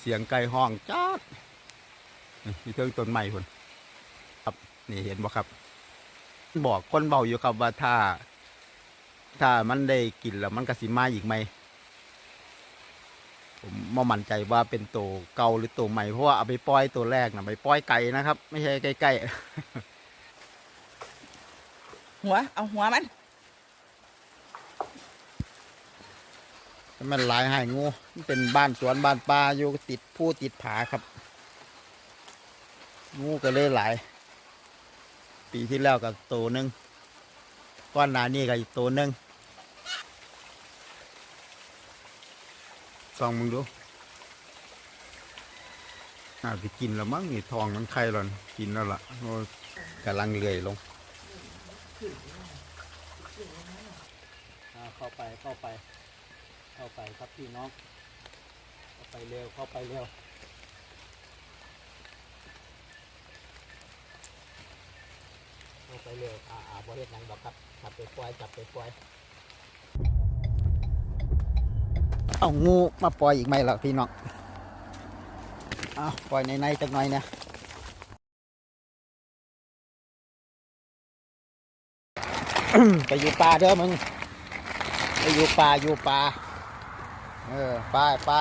เสียงไก่ห้องจ้าดนี่เทิงต้นไม้คนครับ นี่เห็นบ่ครับ บอกคนเบาอยู่ครับว่าถ้า ถ้ามันได้กินแล้วมันก็สิมาอีกไหมผมมามั่นใจว่าเป็นตัวเก่าหรือตัวใหม่เพราะว่าเอาไปปล่อยตัวแรกนะไปปล่อยไก่นะครับ ไม่ใช่ใกล้หัว เอาหัวมัน ๆถ้า มันหลายหายงูมันเป็นบ้านสวนบ้านป่าอยู่ติดผู้ติดผาครับ งูก็เลยหลาย ปีที่แล้วกับตัวหนึ่งก้อนหนานี่กับอีกตัวหนึ่งซองมึงดูอาจจะกินแล้วมั้งนี่ทองมันไข่หรอนกินแล้วล่ะกำลังเลื่อยลงเข้าไปเข้าไป เข้าไปครับพี่น้อง เข้าไปเร็ว เข้าไปเร็ว เข้าไปเร็ว อ่าอ่าบริเวณนั้นบอกครับ จับไปปล่อย จับไปปล่อย เอางูมาปล่อยอีกไหมล่ะพี่น้อง เอาปล่อยในในๆจักหน่อยเนี่ยไปอยู่ป่าเด้อมึงไปอยู่ป่าอยู่ป่า เออ ไปไป